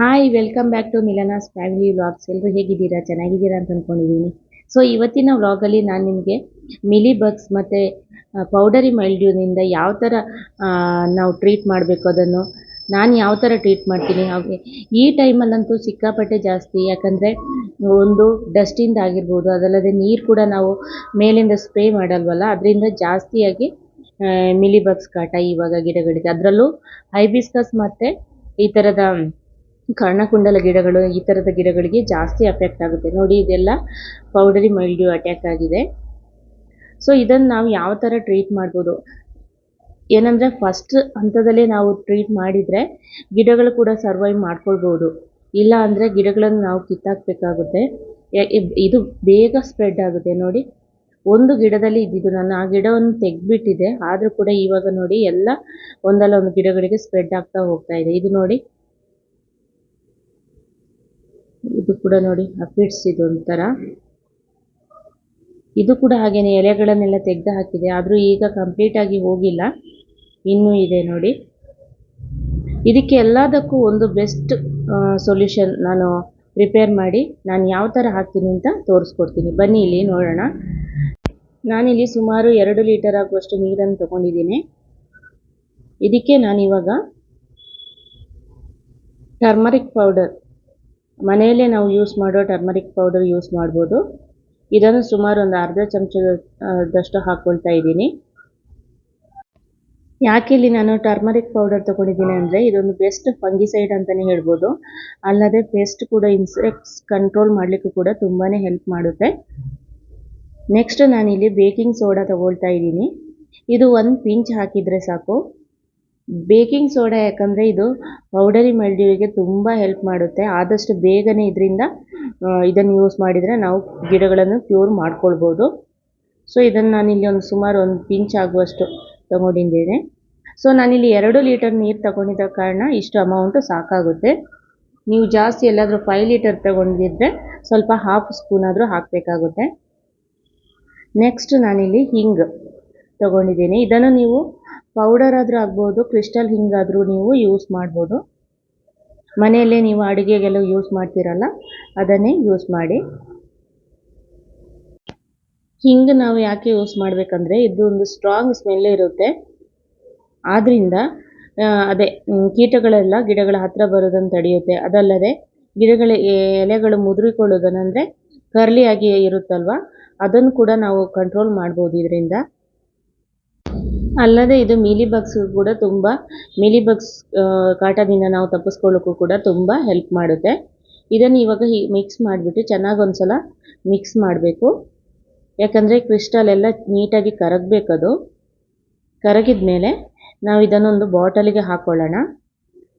Hi welcome back to Milana's family vlogs ಎಲ್ಲರೂ ಹೇಗಿದ್ದೀರಾ? ಚೆನ್ನಾಗಿದ್ದೀರಾ ಅಂತ ಅಂದ್ಕೊಂಡಿದ್ದೀನಿ ಸೊ ಇವತ್ತಿನ ವ್ಲಾಗಲ್ಲಿ ನಾನು ನಿಮಗೆ ಮಿಲಿ ಬಗ್ಸ್ ಮತ್ತು ಪೌಡರಿ ಮೈಲ್ಡ್ಯೂನಿಂದ ಯಾವ ಥರ ನಾವು ಟ್ರೀಟ್ ಮಾಡಬೇಕು ಅದನ್ನು, ನಾನು ಯಾವ ಥರ ಟ್ರೀಟ್ ಮಾಡ್ತೀನಿ? ಹಾಗೆ, ಈ ಟೈಮಲ್ಲಂತೂ ಸಿಕ್ಕಾಪಟ್ಟೆ ಜಾಸ್ತಿ. ಯಾಕಂದರೆ, ಒಂದು ಡಸ್ಟಿಂದ ಆಗಿರ್ಬೋದು, ಅದಲ್ಲದೆ ನೀರು ಕೂಡ ನಾವು ಮೇಲಿಂದ ಸ್ಪ್ರೇ ಮಾಡಲ್ವಲ್ಲ, ಅದರಿಂದ ಜಾಸ್ತಿಯಾಗಿ ಮಿಲಿ ಬಗ್ಸ್ ಕಾಟ, ಇವಾಗ ಗಿಡಗಳಿದೆ. ಅದರಲ್ಲೂ ಹೈಬಿಸ್ಕಸ್ ಮತ್ತು ಈ ಥರದ ಕರ್ಣಕುಂಡಲ ಗಿಡಗಳು, ಈ ಥರದ ಗಿಡಗಳಿಗೆ ಜಾಸ್ತಿ ಅಫೆಕ್ಟ್ ಆಗುತ್ತೆ. ನೋಡಿ, ಇದೆಲ್ಲ ಪೌಡರಿ ಮೈಲ್ಡ್ಯೂ ಅಟ್ಯಾಕ್ ಆಗಿದೆ. ಸೊ ಇದನ್ನು ನಾವು ಯಾವ ಥರ ಟ್ರೀಟ್ ಮಾಡ್ಬೋದು? ಏನಂದರೆ ಫಸ್ಟ್ ಹಂತದಲ್ಲೇ ನಾವು ಟ್ರೀಟ್ ಮಾಡಿದರೆ ಗಿಡಗಳು ಕೂಡ ಸರ್ವೈವ್ ಮಾಡ್ಕೊಳ್ಬೋದು. ಇಲ್ಲ ಅಂದರೆ ಗಿಡಗಳನ್ನು ನಾವು ಕಿತ್ತಾಕಬೇಕಾಗುತ್ತೆ. ಇದು ಬೇಗ ಸ್ಪ್ರೆಡ್ ಆಗುತ್ತೆ. ನೋಡಿ, ಒಂದು ಗಿಡದಲ್ಲಿ ಇದ್ದಿದ್ದು ನಾನು ಆ ಗಿಡವನ್ನು ತೆಗೆದ್ಬಿಟ್ಟಿದೆ. ಆದರೂ ಕೂಡ ಇವಾಗ ನೋಡಿ, ಎಲ್ಲ ಒಂದಲ್ಲ ಒಂದು ಗಿಡಗಳಿಗೆ ಸ್ಪ್ರೆಡ್ ಆಗ್ತಾ ಹೋಗ್ತಾ ಇದೆ. ಇದು ನೋಡಿ ಇದು ಕೂಡ ನೋಡಿ ಅಫಿಟ್ಸ್ ಇದು ಒಂಥರ. ಇದು ಕೂಡ ಹಾಗೇನೆ ಎಲೆಗಳನ್ನೆಲ್ಲ ತೆಗೆದು ಹಾಕಿದೆ. ಆದರೂ ಈಗ ಕಂಪ್ಲೀಟ್ ಆಗಿ ಹೋಗಿಲ್ಲ. ಇನ್ನೂ ಇದೆ ನೋಡಿ. ಇದಕ್ಕೆ ಎಲ್ಲದಕ್ಕೂ ಒಂದು ಬೆಸ್ಟ್ ಸೊಲ್ಯೂಷನ್ ನಾನು ಪ್ರಿಪೇರ್ ಮಾಡಿ ನಾನು ಯಾವ ಥರ ಹಾಕ್ತೀನಿ ಅಂತ ತೋರಿಸ್ಕೊಡ್ತೀನಿ. ಬನ್ನಿ ಇಲ್ಲಿ ನೋಡೋಣ. ನಾನಿಲ್ಲಿ ಸುಮಾರು ಎರಡು ಲೀಟರ್ ಆಗುವಷ್ಟು ನೀರನ್ನು ತಗೊಂಡಿದ್ದೀನಿ. ಇದಕ್ಕೆ ನಾನಿವಾಗ ಟರ್ಮರಿಕ್ ಪೌಡರ್ ಮನೆಯಲ್ಲೇ ನಾವು ಯೂಸ್ ಮಾಡೋ ಟರ್ಮರಿಕ್ ಪೌಡರ್ ಯೂಸ್ ಮಾಡ್ಬೋದು. ಇದನ್ನು ಸುಮಾರು ಒಂದು ಅರ್ಧ ಚಮಚದಷ್ಟು ಹಾಕ್ಕೊಳ್ತಾ ಇದ್ದೀನಿ. ಯಾಕೆ ಇಲ್ಲಿ ನಾನು ಟರ್ಮರಿಕ್ ಪೌಡರ್ ತೊಗೊಂಡಿದ್ದೀನಿ ಅಂದರೆ ಇದೊಂದು ಬೆಸ್ಟ್ ಫಂಗಿಸೈಡ್ ಅಂತಲೇ ಹೇಳ್ಬೋದು. ಅಲ್ಲದೆ ಪೆಸ್ಟ್ ಕೂಡ ಇನ್ಸೆಕ್ಟ್ಸ್ ಕಂಟ್ರೋಲ್ ಮಾಡಲಿಕ್ಕೂ ಕೂಡ ತುಂಬಾ ಹೆಲ್ಪ್ ಮಾಡುತ್ತೆ. ನೆಕ್ಸ್ಟ್ ನಾನಿಲ್ಲಿ ಬೇಕಿಂಗ್ ಸೋಡಾ ತಗೊಳ್ತಾ ಇದ್ದೀನಿ. ಇದು ಒಂದು ಪಿಂಚ್ ಹಾಕಿದರೆ ಸಾಕು. ಬೇಕಿಂಗ್ ಸೋಡಾ ಯಾಕಂದರೆ ಇದು ಪೌಡರಿ ಮಲ್ಡ್ಯೂಗೆ ತುಂಬ ಹೆಲ್ಪ್ ಮಾಡುತ್ತೆ. ಆದಷ್ಟು ಬೇಗನೆ ಇದರಿಂದ ಇದನ್ನು ಯೂಸ್ ಮಾಡಿದರೆ ನಾವು ಗಿಡಗಳನ್ನು ಕ್ಯೂರ್ ಮಾಡ್ಕೊಳ್ಬೋದು. ಸೊ ಇದನ್ನು ನಾನಿಲ್ಲಿ ಒಂದು ಸುಮಾರು ಒಂದು ಪಿಂಚ್ ಆಗುವಷ್ಟು ತಗೊಂಡಿದ್ದೇನೆ ಸೊ ನಾನಿಲ್ಲಿ ಎರಡು ಲೀಟರ್ ನೀರು ತಗೊಂಡಿದ್ದ ಕಾರಣ ಇಷ್ಟು ಅಮೌಂಟು ಸಾಕಾಗುತ್ತೆ. ನೀವು ಜಾಸ್ತಿ ಎಲ್ಲಾದರೂ ಫೈವ್ ಲೀಟರ್ ತಗೊಂಡಿದ್ರೆ ಸ್ವಲ್ಪ ಹಾಫ್ ಸ್ಪೂನ್ ಆದರೂ ಹಾಕಬೇಕಾಗುತ್ತೆ. ನೆಕ್ಸ್ಟ್ ನಾನಿಲ್ಲಿ ಹಿಂಗ್. ತಗೊಂಡಿದ್ದೀನಿ. ಇದನ್ನು ನೀವು ಪೌಡರ್ ಆದರೂ ಆಗ್ಬೋದು ಕ್ರಿಸ್ಟಲ್ ಹಿಂಗಾದರೂ ನೀವು ಯೂಸ್ ಮಾಡ್ಬೋದು. ಮನೆಯಲ್ಲೇ ನೀವು ಅಡುಗೆಗೆಲ್ಲ ಯೂಸ್ ಮಾಡ್ತೀರಲ್ಲ, ಅದನ್ನೇ ಯೂಸ್ ಮಾಡಿ. ಹಿಂಗೆ ನಾವು ಯಾಕೆ ಯೂಸ್ ಮಾಡಬೇಕಂದ್ರೆ, ಇದು ಒಂದು ಸ್ಟ್ರಾಂಗ್ ಸ್ಮೆಲ್ ಇರುತ್ತೆ. ಆದ್ದರಿಂದ ಅದೇ ಕೀಟಗಳೆಲ್ಲ ಗಿಡಗಳ ಹತ್ತಿರ ಬರೋದನ್ನು ತಡೆಯುತ್ತೆ. ಅದಲ್ಲದೆ, ಗಿಡಗಳ ಎಲೆಗಳು ಮುದುರಿಕೊಳ್ಳೋದನ್ನಂದರೆ ಕರ್ಲಿ ಆಗಿ ಇರುತ್ತಲ್ವ, ಅದನ್ನು ಕೂಡ ನಾವು ಕಂಟ್ರೋಲ್ ಮಾಡ್ಬೋದು ಇದರಿಂದ. ಅಲ್ಲದೆ ಇದು ಮೀಲಿ ಬಗ್ಸ್ ಕೂಡ ತುಂಬ ಮೀಲಿ ಬಗ್ಸ್ ಕಾಟದಿಂದ ನಾವು ತಪ್ಪಿಸ್ಕೊಳ್ಳೋಕ್ಕೂ ಕೂಡ ತುಂಬ ಹೆಲ್ಪ್ ಮಾಡುತ್ತೆ. ಇದನ್ನು ಇವಾಗ ಮಿಕ್ಸ್ ಮಾಡಿಬಿಟ್ಟು ಚೆನ್ನಾಗಿ ಒಂದು ಸಲ ಮಿಕ್ಸ್ ಮಾಡಬೇಕು. ಯಾಕಂದರೆ ಕ್ರಿಸ್ಟಲ್ ಎಲ್ಲ ನೀಟಾಗಿ ಕರಗಬೇಕದು ಕರಗಿದ ಮೇಲೆ ನಾವು ಇದನ್ನೊಂದು ಬಾಟಲಿಗೆ ಹಾಕ್ಕೊಳ್ಳೋಣ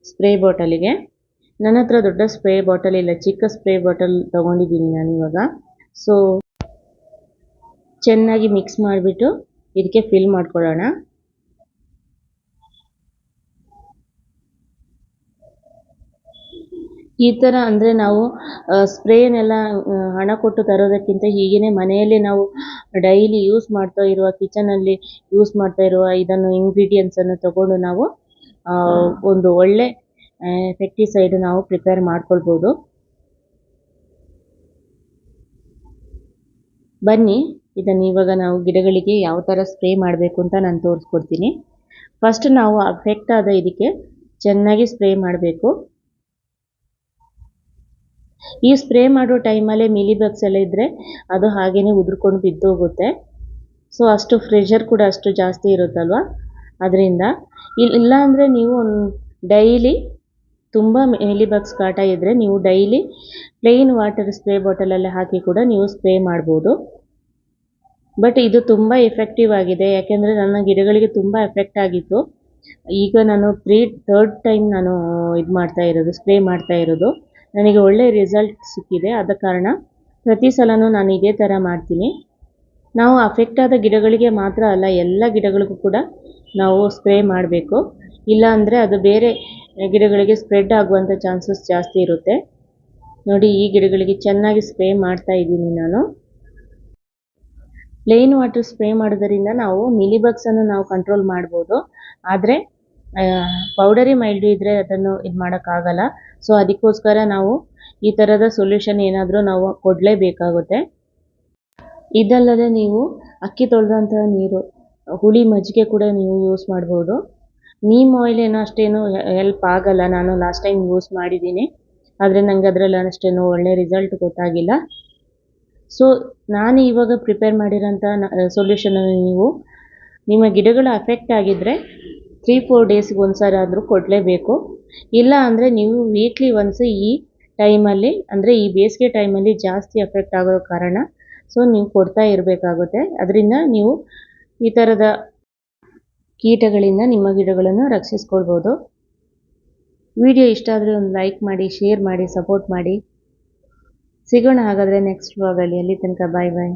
ಸ್ಪ್ರೇ ಬಾಟಲಿಗೆ ನನ್ನ ಹತ್ರ ದೊಡ್ಡ ಸ್ಪ್ರೇ ಬಾಟಲ್ ಇಲ್ಲ, ಚಿಕ್ಕ ಸ್ಪ್ರೇ ಬಾಟಲ್ ತೊಗೊಂಡಿದ್ದೀನಿ ನಾನು ಇವಾಗ. ಸೊ ಚೆನ್ನಾಗಿ ಮಿಕ್ಸ್ ಮಾಡಿಬಿಟ್ಟು ಇದಕ್ಕೆ ಫಿಲ್ ಮಾಡ್ಕೊಳ್ಳೋಣ. ಈ ಥರ ಅಂದರೆ ನಾವು ಸ್ಪ್ರೇನೆಲ್ಲ ಹಣ ಕೊಟ್ಟು ತರೋದಕ್ಕಿಂತ ಹೀಗೇನೆ ಮನೆಯಲ್ಲೇ ನಾವು ಡೈಲಿ ಯೂಸ್ ಮಾಡ್ತಾ ಇರುವ ಕಿಚನಲ್ಲಿ ಯೂಸ್ ಮಾಡ್ತಾ ಇರುವ ಇದನ್ನು ಇಂಗ್ರೀಡಿಯೆಂಟ್ಸನ್ನು ತಗೊಂಡು ನಾವು ಒಂದು ಒಳ್ಳೆ ಪೆಕ್ಟಿಸೈಡ್ ನಾವು ಪ್ರಿಪೇರ್ ಮಾಡ್ಕೊಳ್ಬೋದು. ಬನ್ನಿ, ಇದನ್ನು ಇವಾಗ ನಾವು ಗಿಡಗಳಿಗೆ ಯಾವ ಥರ ಸ್ಪ್ರೇ ಮಾಡಬೇಕು ಅಂತ ನಾನು ತೋರಿಸ್ಕೊಡ್ತೀನಿ. ಫಸ್ಟ್ ನಾವು ಅಫೆಕ್ಟ್ ಆದ ಇದಕ್ಕೆ ಚೆನ್ನಾಗಿ ಸ್ಪ್ರೇ ಮಾಡಬೇಕು. ಈ ಸ್ಪ್ರೇ ಮಾಡೋ ಟೈಮಲ್ಲೇ ಮಿಲಿ ಬಗ್ಸ್ ಎಲ್ಲ ಇದ್ದರೆ ಅದು ಹಾಗೇ ಉದುರ್ಕೊಂಡು ಬಿದ್ದೋಗುತ್ತೆ. ಸೊ ಅಷ್ಟು ಫ್ರೆಷರ್ ಕೂಡ ಅಷ್ಟು ಜಾಸ್ತಿ ಇರುತ್ತಲ್ವ? ಅದರಿಂದ ಇಲ್ಲ ಅಂದರೆ ನೀವು ಡೈಲಿ ತುಂಬ ಮಿಲಿ ಬಗ್ಸ್ ಕಾಟ ಇದ್ದರೆ ನೀವು ಡೈಲಿ ಪ್ಲೇನ್ ವಾಟರ್ ಸ್ಪ್ರೇ ಬಾಟಲಲ್ಲೇ ಹಾಕಿ ಕೂಡ ನೀವು ಸ್ಪ್ರೇ ಮಾಡ್ಬೋದು. ಬಟ್ ಇದು ತುಂಬ ಎಫೆಕ್ಟಿವ್ ಆಗಿದೆ. ಯಾಕೆಂದರೆ ನನ್ನ ಗಿಡಗಳಿಗೆ ತುಂಬ ಎಫೆಕ್ಟ್ ಆಗಿತ್ತು. ಈಗ ನಾನು ತ್ರೀ ಥರ್ಡ್ ಟೈಮ್ ನಾನು ಇದು ಮಾಡ್ತಾ ಇರೋದು ಸ್ಪ್ರೇ ಮಾಡ್ತಾ ಇರೋದು. ನನಗೆ ಒಳ್ಳೆ ರಿಸಲ್ಟ್ ಸಿಕ್ಕಿದೆ. ಆದ ಕಾರಣ ಪ್ರತಿ ಸಲನೂ ನಾನು ಇದೇ ಥರ ಮಾಡ್ತೀನಿ. ನಾವು ಅಫೆಕ್ಟ್ ಆದ ಗಿಡಗಳಿಗೆ ಮಾತ್ರ ಅಲ್ಲ, ಎಲ್ಲ ಗಿಡಗಳಿಗೂ ಕೂಡ ನಾವು ಸ್ಪ್ರೇ ಮಾಡಬೇಕು. ಇಲ್ಲ ಅಂದರೆ ಅದು ಬೇರೆ ಗಿಡಗಳಿಗೆ ಸ್ಪ್ರೆಡ್ ಆಗುವಂಥ ಚಾನ್ಸಸ್ ಜಾಸ್ತಿ ಇರುತ್ತೆ. ನೋಡಿ, ಈ ಗಿಡಗಳಿಗೆ ಚೆನ್ನಾಗಿ ಸ್ಪ್ರೇ ಮಾಡ್ತಾ ಇದ್ದೀನಿ ನಾನು. ಪ್ಲೇನ್ ವಾಟರ್ ಸ್ಪ್ರೇ ಮಾಡೋದರಿಂದ ನಾವು ಮಿಲಿಬಗ್ಸನ್ನು ನಾವು ಕಂಟ್ರೋಲ್ ಮಾಡ್ಬೋದು. ಆದರೆ ಪೌಡರಿ ಮೈಲ್ಡ್ ಇದ್ದರೆ ಅದನ್ನು ಇದು ಮಾಡೋಕ್ಕಾಗಲ್ಲ. ಸೊ ಅದಕ್ಕೋಸ್ಕರ ನಾವು ಈ ಥರದ ಸೊಲ್ಯೂಷನ್ ಏನಾದರೂ ನಾವು ಕೊಡಲೇಬೇಕಾಗುತ್ತೆ. ಇದಲ್ಲದೆ ನೀವು ಅಕ್ಕಿ ತೊಳೆದಂತಹ ನೀರು, ಹುಳಿ ಮಜ್ಜಿಗೆ ಕೂಡ ನೀವು ಯೂಸ್ ಮಾಡ್ಬೋದು. ನೀಮ್ ಆಯಿಲ್ ಏನೋ ಅಷ್ಟೇನು ಹೆಲ್ಪ್ ಆಗಲ್ಲ. ನಾನು ಲಾಸ್ಟ್ ಟೈಮ್ ಯೂಸ್ ಮಾಡಿದ್ದೀನಿ. ಆದರೆ ನನಗೆ ಅದರಲ್ಲಿ ಅಷ್ಟೇನು ಒಳ್ಳೆ ರಿಸಲ್ಟ್ ಗೊತ್ತಾಗಿಲ್ಲ. ಸೊ ನಾನು ಇವಾಗ ಪ್ರಿಪೇರ್ ಮಾಡಿರೋಂಥ ಸೊಲ್ಯೂಷನನ್ನು ನೀವು, ನಿಮ್ಮ ಗಿಡಗಳು ಅಫೆಕ್ಟ್ ಆಗಿದ್ದರೆ ತ್ರೀ ಫೋರ್ ಡೇಸ್ಗೆ ಒಂದು ಸಲ ಆದರೂ ಕೊಡಲೇಬೇಕು. ಇಲ್ಲ ಅಂದರೆ ನೀವು ವೀಕ್ಲಿ ಒನ್ಸ್ ಈ ಟೈಮಲ್ಲಿ ಅಂದರೆ ಈ ಬೇಸಿಗೆ ಟೈಮಲ್ಲಿ ಜಾಸ್ತಿ ಎಫೆಕ್ಟ್ ಆಗೋ ಕಾರಣ ಸೊ ನೀವು ಕೊಡ್ತಾ ಇರಬೇಕಾಗುತ್ತೆ. ಅದರಿಂದ ನೀವು ಈ ಥರದ ಕೀಟಗಳಿಂದ ನಿಮ್ಮ ಗಿಡಗಳನ್ನು ರಕ್ಷಿಸ್ಕೊಳ್ಬೋದು. ವಿಡಿಯೋ ಇಷ್ಟ ಆದರೆ ಒಂದು ಲೈಕ್ ಮಾಡಿ ಶೇರ್ ಮಾಡಿ ಸಪೋರ್ಟ್ ಮಾಡಿ. ಸಿಗೋಣ ಹಾಗಾದರೆ ನೆಕ್ಸ್ಟ್ ವ್ಲಾಗಲ್ಲಿ ಅಲ್ಲಿ. ತನಕ ಬಾಯ್ ಬಾಯ್